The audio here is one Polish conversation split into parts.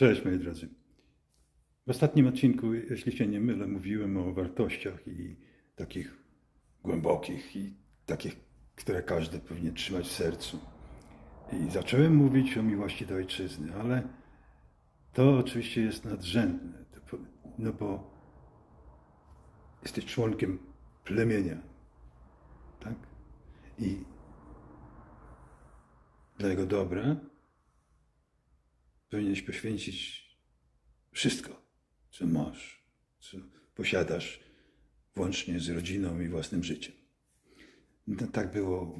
Cześć moi drodzy. W ostatnim odcinku, jeśli się nie mylę, mówiłem o wartościach i takich głębokich i takich, które każdy powinien trzymać w sercu. I zacząłem mówić o miłości do ojczyzny, ale to oczywiście jest nadrzędne, no bo jesteś członkiem plemienia, tak? I dla jego dobra powinieneś poświęcić wszystko, co masz, co posiadasz, włącznie z rodziną i własnym życiem. No, tak było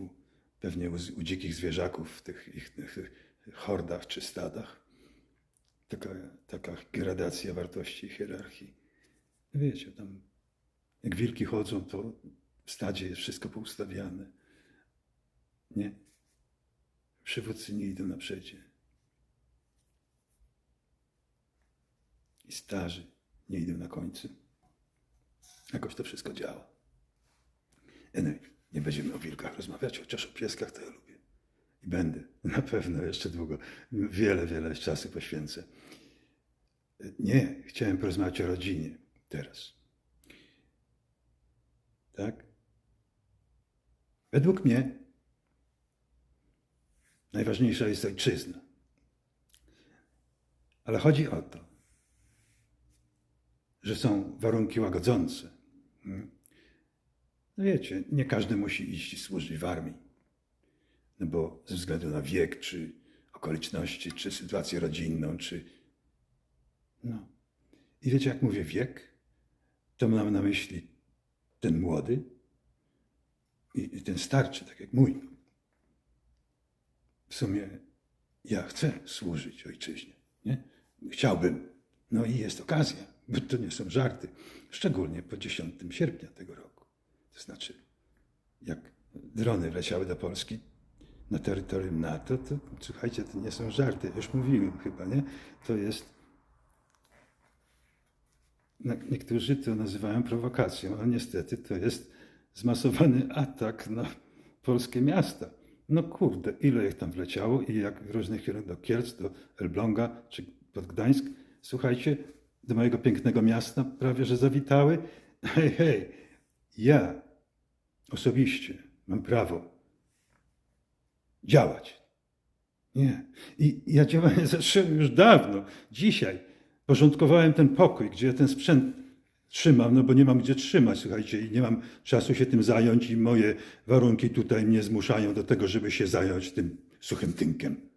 pewnie u, u dzikich zwierzaków w tych ich tych hordach czy stadach. Taka, taka gradacja wartości hierarchii. No Wiecie, tam jak wilki chodzą, to w stadzie jest wszystko poustawiane. Nie? Przywódcy nie idą na. I starzy nie idą na końcu. Jakoś to wszystko działa. Anyway, nie będziemy o wilkach rozmawiać, chociaż o pieskach to ja lubię. I będę. Na pewno jeszcze długo. Wiele, wiele czasu poświęcę. Nie, chciałem porozmawiać o rodzinie teraz. Tak? Według mnie najważniejsza jest ojczyzna. Ale chodzi o to, że są warunki łagodzące. Mm. No wiecie, nie każdy musi iść służyć w armii. No bo ze względu na wiek, czy okoliczności, czy sytuację rodzinną, czy. No. I wiecie, jak mówię wiek, to mam na myśli ten młody i, i ten starczy, tak jak mój. W sumie ja chcę służyć ojczyźnie. Nie? Chciałbym. No i jest okazja, bo to nie są żarty. Szczególnie po 10 sierpnia tego roku. To znaczy, jak drony wleciały do Polski na terytorium NATO, to słuchajcie, to nie są żarty. Już mówiłem chyba, nie? To jest. Niektórzy to nazywają prowokacją, ale niestety to jest zmasowany atak na polskie miasta. No kurde, ile ich tam wleciało i jak w różnych kierunkach, do Kielc, do Elbląga czy pod Gdańsk. Słuchajcie, do mojego pięknego miasta prawie że zawitały. Hej, hej, ja osobiście mam prawo działać. Nie. I ja działanie zacząłem już dawno. Dzisiaj porządkowałem ten pokój, gdzie ja ten sprzęt trzymam, no bo nie mam gdzie trzymać, słuchajcie, i nie mam czasu się tym zająć i moje warunki tutaj mnie zmuszają do tego, żeby się zająć tym suchym tynkiem.